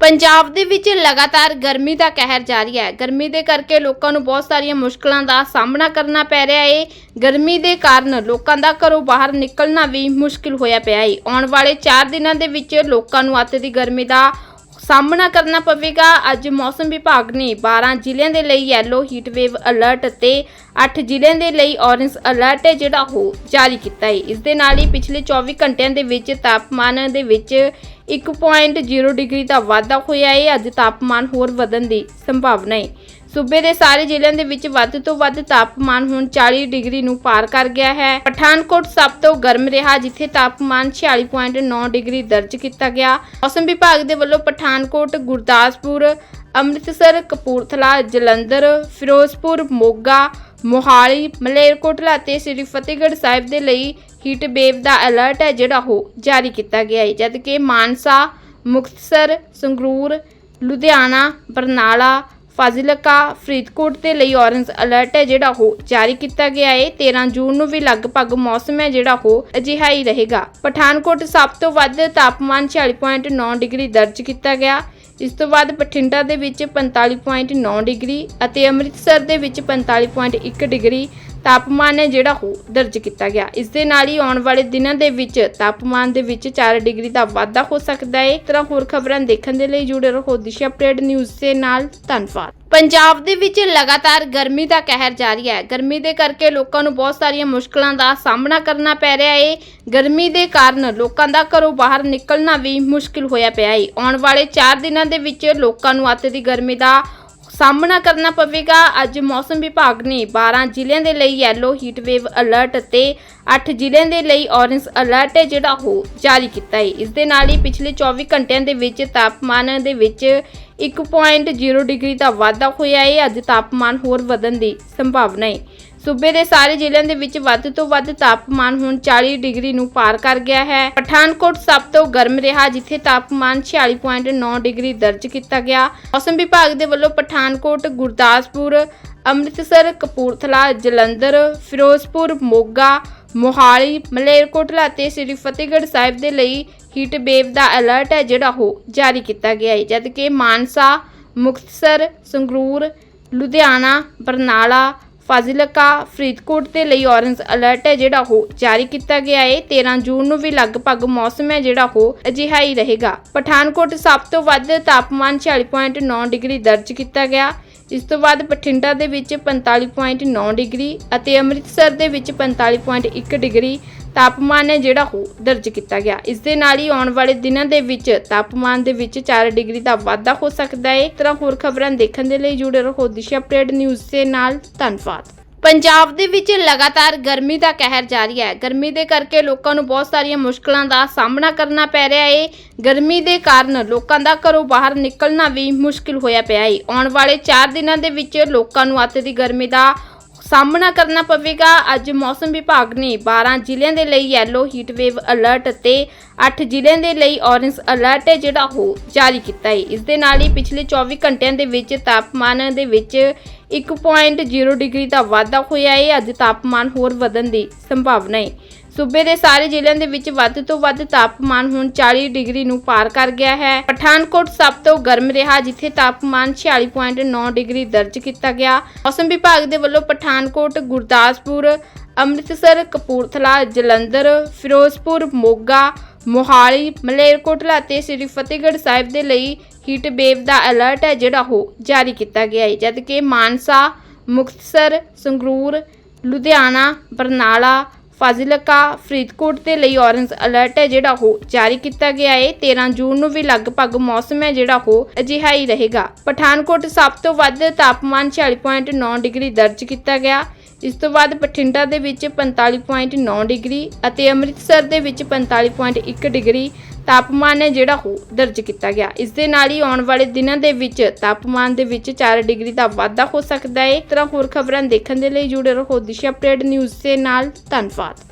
ਪੰਜਾਬ ਦੇ ਵਿੱਚ ਲਗਾਤਾਰ ਗਰਮੀ ਦਾ ਕਹਿਰ ਜਾਰੀ ਹੈ। ਗਰਮੀ ਦੇ ਕਰਕੇ ਲੋਕਾਂ ਨੂੰ ਬਹੁਤ ਸਾਰੀਆਂ ਮੁਸ਼ਕਲਾਂ ਦਾ ਸਾਹਮਣਾ ਕਰਨਾ ਪੈ ਰਿਹਾ ਹੈ ਗਰਮੀ ਦੇ ਕਾਰਨ ਲੋਕਾਂ ਦਾ ਘਰੋਂ ਬਾਹਰ ਨਿਕਲਣਾ ਵੀ ਮੁਸ਼ਕਿਲ ਹੋਇਆ ਪਿਆ ਹੈ ਆਉਣ ਵਾਲੇ 4 ਦਿਨਾਂ ਦੇ ਵਿੱਚ ਲੋਕਾਂ ਨੂੰ ਅੱਤ ਦੀ ਗਰਮੀ ਦਾ ਸਾਹਮਣਾ ਕਰਨਾ ਪਵੇਗਾ। ਅੱਜ ਮੌਸਮ ਵਿਭਾਗ ਨੇ 12 ਜ਼ਿਲ੍ਹਿਆਂ ਦੇ ਲਈ ਯੈਲੋ ਹੀਟ ਵੇਵ ਅਲਰਟ ਅਤੇ 8 ਜ਼ਿਲ੍ਹਿਆਂ ਦੇ ਲਈ ਔਰੇਂਜ ਅਲਰਟ ਹੈ, ਜਿਹੜਾ ਉਹ ਜਾਰੀ ਕੀਤਾ ਹੈ। ਇਸ ਦੇ ਨਾਲ ਹੀ ਪਿਛਲੇ 24 ਘੰਟਿਆਂ ਦੇ ਵਿੱਚ ਤਾਪਮਾਨ ਦੇ ਵਿੱਚ 1.0 ਡਿਗਰੀ ਦਾ ਵਾਧਾ ਹੋਇਆ ਹੈ। ਅੱਜ ਤਾਪਮਾਨ ਹੋਰ ਵਧਣ ਦੀ ਸੰਭਾਵਨਾ ਹੈ। ਸੂਬੇ ਦੇ ਸਾਰੇ ਜ਼ਿਲ੍ਹਿਆਂ ਦੇ ਵਿੱਚ ਵੱਧ ਤੋਂ ਵੱਧ ਤਾਪਮਾਨ ਹੁਣ 40 ਡਿਗਰੀ ਨੂੰ ਪਾਰ ਕਰ ਗਿਆ ਹੈ। ਪਠਾਨਕੋਟ ਸਭ ਤੋਂ ਗਰਮ ਰਿਹਾ, ਜਿੱਥੇ ਤਾਪਮਾਨ 46.9 ਡਿਗਰੀ ਦਰਜ ਕੀਤਾ ਗਿਆ। ਮੌਸਮ ਵਿਭਾਗ ਦੇ ਵੱਲੋਂ ਪਠਾਨਕੋਟ, ਗੁਰਦਾਸਪੁਰ, ਅੰਮ੍ਰਿਤਸਰ, ਕਪੂਰਥਲਾ, ਜਲੰਧਰ, ਫਿਰੋਜ਼ਪੁਰ, ਮੋਗਾ, ਮੋਹਾਲੀ, ਮਲੇਰਕੋਟਲਾ ਅਤੇ ਸ੍ਰੀ ਫਤਿਹਗੜ੍ਹ ਸਾਹਿਬ ਦੇ ਲਈ ਹੀਟ ਵੇਵ ਦਾ ਅਲਰਟ ਹੈ, ਜਿਹੜਾ ਉਹ ਜਾਰੀ ਕੀਤਾ ਗਿਆ ਹੈ। ਜਦਕਿ ਮਾਨਸਾ, ਮੁਕਤਸਰ, ਸੰਗਰੂਰ, ਲੁਧਿਆਣਾ, ਬਰਨਾਲਾ ਫਾਜ਼ਿਲਕਾ ਫਰੀਦਕੋਟ ਦੇ ਲਈ ਔਰੰਜ ਅਲਰਟ ਹੈ, ਜਿਹੜਾ ਉਹ ਜਾਰੀ ਕੀਤਾ ਗਿਆ ਹੈ। 13 ਜੂਨ ਨੂੰ ਵੀ ਲਗਭਗ ਮੌਸਮ ਹੈ, ਜਿਹੜਾ ਉਹ ਅਜਿਹਾ ਹੀ ਰਹੇਗਾ। ਪਠਾਨਕੋਟ ਸਭ ਤੋਂ ਵੱਧ ਤਾਪਮਾਨ 40.9 ਡਿਗਰੀ ਦਰਜ ਕੀਤਾ ਗਿਆ। ਇਸ ਤੋਂ ਬਾਅਦ ਬਠਿੰਡਾ ਦੇ ਵਿੱਚ 45.9 ਡਿਗਰੀ ਅਤੇ ਅੰਮ੍ਰਿਤਸਰ ਦੇ ਵਿੱਚ 45.1 ਡਿਗਰੀ ਤਾਪਮਾਨ ਹੈ ਜਿਹੜਾ ਉਹ ਦਰਜ ਕੀਤਾ ਗਿਆ। ਇਸ ਦੇ ਨਾਲ ਹੀ ਆਉਣ ਵਾਲੇ ਦਿਨਾਂ ਦੇ ਵਿੱਚ ਤਾਪਮਾਨ ਦੇ ਵਿੱਚ 4 ਡਿਗਰੀ ਦਾ ਵਾਧਾ ਹੋ ਸਕਦਾ ਹੈ। ਇਸ ਤਰ੍ਹਾਂ ਹੋਰ ਖਬਰਾਂ ਦੇਖਣ ਦੇ ਲਈ ਜੁੜੇ ਰਹੋ ਦਿਸ਼ਾ ਅਪਡੇਟ ਨਿਊਜ਼ ਦੇ ਨਾਲ। ਧੰਨਵਾਦ। ਪੰਜਾਬ ਦੇ ਵਿੱਚ ਲਗਾਤਾਰ ਗਰਮੀ ਦਾ ਕਹਿਰ ਜਾਰੀ ਹੈ। ਗਰਮੀ ਦੇ ਕਰਕੇ ਲੋਕਾਂ ਨੂੰ ਬਹੁਤ ਸਾਰੀਆਂ ਮੁਸ਼ਕਲਾਂ ਦਾ ਸਾਹਮਣਾ ਕਰਨਾ ਪੈ ਰਿਹਾ ਹੈ। ਗਰਮੀ ਦੇ ਕਾਰਨ ਲੋਕਾਂ ਦਾ ਘਰੋਂ ਬਾਹਰ ਨਿਕਲਣਾ ਵੀ ਮੁਸ਼ਕਿਲ ਹੋਇਆ ਪਿਆ ਹੈ। ਆਉਣ ਵਾਲੇ 4 ਦਿਨਾਂ ਦੇ ਵਿੱਚ ਲੋਕਾਂ ਨੂੰ ਅੱਤ ਦੀ ਗਰਮੀ ਦਾ ਸਾਹਮਣਾ ਕਰਨਾ ਪਵੇਗਾ। ਅੱਜ ਮੌਸਮ ਵਿਭਾਗ ਨੇ 12 ਜ਼ਿਲ੍ਹਿਆਂ ਦੇ ਲਈ ਯੈਲੋ ਹੀਟ ਵੇਵ ਅਲਰਟ ਅਤੇ 8 ਜ਼ਿਲ੍ਹਿਆਂ ਦੇ ਲਈ ਔਰੇਂਜ ਅਲਰਟ ਹੈ, ਜਿਹੜਾ ਉਹ ਜਾਰੀ ਕੀਤਾ ਹੈ। ਇਸ ਦੇ ਨਾਲ ਹੀ ਪਿਛਲੇ 24 ਘੰਟਿਆਂ ਦੇ ਵਿੱਚ ਤਾਪਮਾਨ ਦੇ ਵਿੱਚ 1.0 ਡਿਗਰੀ ਦਾ ਵਾਧਾ ਹੋਇਆ ਹੈ। ਅੱਜ ਤਾਪਮਾਨ ਹੋਰ ਵਧਣ ਦੀ ਸੰਭਾਵਨਾ ਹੈ। ਸੂਬੇ ਦੇ ਸਾਰੇ ਜ਼ਿਲ੍ਹਿਆਂ ਦੇ ਵਿੱਚ ਵੱਧ ਤੋਂ ਵੱਧ ਤਾਪਮਾਨ ਹੁਣ 40 ਡਿਗਰੀ ਨੂੰ ਪਾਰ ਕਰ ਗਿਆ ਹੈ। ਪਠਾਨਕੋਟ ਸਭ ਤੋਂ ਗਰਮ ਰਿਹਾ, ਜਿੱਥੇ ਤਾਪਮਾਨ 46.9 ਡਿਗਰੀ ਦਰਜ ਕੀਤਾ ਗਿਆ। ਮੌਸਮ ਵਿਭਾਗ ਦੇ ਵੱਲੋਂ ਪਠਾਨਕੋਟ, ਗੁਰਦਾਸਪੁਰ, ਅੰਮ੍ਰਿਤਸਰ, ਕਪੂਰਥਲਾ, ਜਲੰਧਰ, ਫਿਰੋਜ਼ਪੁਰ, ਮੋਗਾ, ਮੋਹਾਲੀ, ਮਲੇਰਕੋਟਲਾ ਅਤੇ ਸ੍ਰੀ ਫਤਿਹਗੜ੍ਹ ਸਾਹਿਬ ਦੇ ਲਈ ਹੀਟ ਵੇਵ ਦਾ ਅਲਰਟ ਹੈ, ਜਿਹੜਾ ਉਹ ਜਾਰੀ ਕੀਤਾ ਗਿਆ ਹੈ। ਜਦਕਿ ਮਾਨਸਾ, ਮੁਕਤਸਰ, ਸੰਗਰੂਰ, ਲੁਧਿਆਣਾ, ਬਰਨਾਲਾ ਫਾਜ਼ਿਲਕਾ ਫਰੀਦਕੋਟ ਦੇ ਲਈ ਔਰੰਜ ਅਲਰਟ ਹੈ, ਜਿਹੜਾ ਉਹ ਜਾਰੀ ਕੀਤਾ ਗਿਆ ਹੈ। 13 ਜੂਨ ਨੂੰ ਵੀ ਲਗਭਗ ਮੌਸਮ ਹੈ, ਜਿਹੜਾ ਉਹ ਅਜਿਹਾ ਹੀ ਰਹੇਗਾ। ਪਠਾਨਕੋਟ ਸਭ ਤੋਂ ਵੱਧ ਤਾਪਮਾਨ 40.9 ਡਿਗਰੀ ਦਰਜ ਕੀਤਾ ਗਿਆ। ਇਸ ਤੋਂ ਬਾਅਦ ਬਠਿੰਡਾ ਦੇ ਵਿੱਚ 45.9 ਡਿਗਰੀ ਅਤੇ ਅੰਮ੍ਰਿਤਸਰ ਦੇ ਵਿੱਚ 45.1 ਡਿਗਰੀ ਤਾਪਮਾਨ ਹੈ ਜਿਹੜਾ ਉਹ ਦਰਜ ਕੀਤਾ ਗਿਆ। ਇਸ ਦੇ ਨਾਲ ਹੀ ਆਉਣ ਵਾਲੇ ਦਿਨਾਂ ਦੇ ਵਿੱਚ ਤਾਪਮਾਨ ਦੇ ਵਿੱਚ 4 ਡਿਗਰੀ ਦਾ ਵਾਧਾ ਹੋ ਸਕਦਾ ਹੈ। ਇਸ ਤਰ੍ਹਾਂ ਹੋਰ ਖਬਰਾਂ ਦੇਖਣ ਦੇ ਲਈ ਜੁੜੇ ਰਹੋ ਦਿਸ਼ਾ ਅਪਡੇਟ ਨਿਊਜ਼ ਦੇ ਨਾਲ। ਧੰਨਵਾਦ। ਪੰਜਾਬ ਦੇ ਵਿੱਚ ਲਗਾਤਾਰ ਗਰਮੀ ਦਾ ਕਹਿਰ ਜਾਰੀ ਹੈ। ਗਰਮੀ ਦੇ ਕਰਕੇ ਲੋਕਾਂ ਨੂੰ ਬਹੁਤ ਸਾਰੀਆਂ ਮੁਸ਼ਕਲਾਂ ਦਾ ਸਾਹਮਣਾ ਕਰਨਾ ਪੈ ਰਿਹਾ ਹੈ ਗਰਮੀ ਦੇ ਕਾਰਨ ਲੋਕਾਂ ਦਾ ਘਰੋਂ ਬਾਹਰ ਨਿਕਲਣਾ ਵੀ ਮੁਸ਼ਕਿਲ ਹੋਇਆ ਪਿਆ ਹੈ ਆਉਣ ਵਾਲੇ 4 ਦਿਨਾਂ ਦੇ ਵਿੱਚ ਲੋਕਾਂ ਨੂੰ ਅੱਤ ਦੀ ਗਰਮੀ ਦਾ ਸਾਹਮਣਾ ਕਰਨਾ ਪਵੇਗਾ। ਅੱਜ ਮੌਸਮ ਵਿਭਾਗ ਨੇ 12 ਜ਼ਿਲ੍ਹਿਆਂ ਦੇ ਲਈ ਯੈਲੋ ਹੀਟ ਵੇਵ ਅਲਰਟ ਅਤੇ 8 ਜ਼ਿਲ੍ਹਿਆਂ ਦੇ ਲਈ ਔਰੇਂਜ ਅਲਰਟ ਹੈ ਜਿਹੜਾ ਉਹ ਜਾਰੀ ਕੀਤਾ ਹੈ। ਇਸ ਦੇ ਨਾਲ ਹੀ ਪਿਛਲੇ 24 ਘੰਟਿਆਂ ਦੇ ਵਿੱਚ ਤਾਪਮਾਨ ਦੇ ਵਿੱਚ 1.0 ਡਿਗਰੀ ਦਾ ਵਾਧਾ ਹੋਇਆ ਹੈ। ਅੱਜ ਤਾਪਮਾਨ ਹੋਰ ਵਧਣ ਦੀ ਸੰਭਾਵਨਾ ਹੈ। ਸੂਬੇ ਦੇ ਸਾਰੇ ਜ਼ਿਲ੍ਹਿਆਂ ਦੇ ਵਿੱਚ ਵੱਧ ਤੋਂ ਵੱਧ ਤਾਪਮਾਨ ਹੁਣ 40 ਡਿਗਰੀ ਨੂੰ ਪਾਰ ਕਰ ਗਿਆ ਹੈ। ਪਠਾਨਕੋਟ ਸਭ ਤੋਂ ਗਰਮ ਰਿਹਾ, ਜਿੱਥੇ ਤਾਪਮਾਨ 46.9 ਡਿਗਰੀ ਦਰਜ ਕੀਤਾ ਗਿਆ। ਮੌਸਮ ਵਿਭਾਗ ਦੇ ਵੱਲੋਂ ਪਠਾਨਕੋਟ, ਗੁਰਦਾਸਪੁਰ ਅੰਮ੍ਰਿਤਸਰ, ਕਪੂਰਥਲਾ, ਜਲੰਧਰ, ਫਿਰੋਜ਼ਪੁਰ, ਮੋਗਾ, ਮੋਹਾਲੀ, ਮਲੇਰਕੋਟਲਾ ਅਤੇ ਸ੍ਰੀ ਫਤਿਹਗੜ੍ਹ ਸਾਹਿਬ ਦੇ ਲਈ ਹੀਟ ਵੇਵ ਦਾ ਅਲਰਟ ਹੈ ਜਿਹੜਾ ਉਹ ਜਾਰੀ ਕੀਤਾ ਗਿਆ ਹੈ। ਜਦਕਿ ਮਾਨਸਾ, ਮੁਕਤਸਰ, ਸੰਗਰੂਰ, ਲੁਧਿਆਣਾ, ਬਰਨਾਲਾ, ਫਾਜ਼ਿਲਕਾ, ਫਰੀਦਕੋਟ ਦੇ ਲਈ ਔਰੰਜ ਅਲਰਟ ਹੈ ਜਿਹੜਾ ਉਹ ਜਾਰੀ ਕੀਤਾ ਗਿਆ ਹੈ। 13 ਜੂਨ ਨੂੰ ਵੀ ਲਗਭਗ ਮੌਸਮ ਹੈ ਜਿਹੜਾ ਉਹ ਅਜਿਹਾ ਹੀ ਰਹੇਗਾ। ਪਠਾਨਕੋਟ ਸਭ ਤੋਂ ਵੱਧ ਤਾਪਮਾਨ 40.9 ਡਿਗਰੀ ਦਰਜ ਕੀਤਾ ਗਿਆ। ਇਸ ਤੋਂ ਬਾਅਦ ਬਠਿੰਡਾ ਦੇ ਵਿੱਚ 45.9 ਡਿਗਰੀ ਅਤੇ ਅੰਮ੍ਰਿਤਸਰ ਦੇ ਵਿੱਚ 45.1 ਡਿਗਰੀ ਤਾਪਮਾਨ ਹੈ ਜਿਹੜਾ ਉਹ ਦਰਜ ਕੀਤਾ ਗਿਆ। ਇਸ ਦੇ ਨਾਲ ਹੀ ਆਉਣ ਵਾਲੇ ਦਿਨਾਂ ਦੇ ਵਿੱਚ ਤਾਪਮਾਨ ਦੇ ਵਿੱਚ 4 ਡਿਗਰੀ ਦਾ ਵਾਧਾ ਹੋ ਸਕਦਾ ਹੈ। ਇਸ ਤਰ੍ਹਾਂ ਹੋਰ ਖਬਰਾਂ ਦੇਖਣ ਦੇ ਲਈ ਜੁੜੇ ਰਹੋ ਦਿਸ਼ਾ ਅਪਡੇਟ ਨਿਊਜ਼ ਦੇ ਨਾਲ। ਧੰਨਵਾਦ।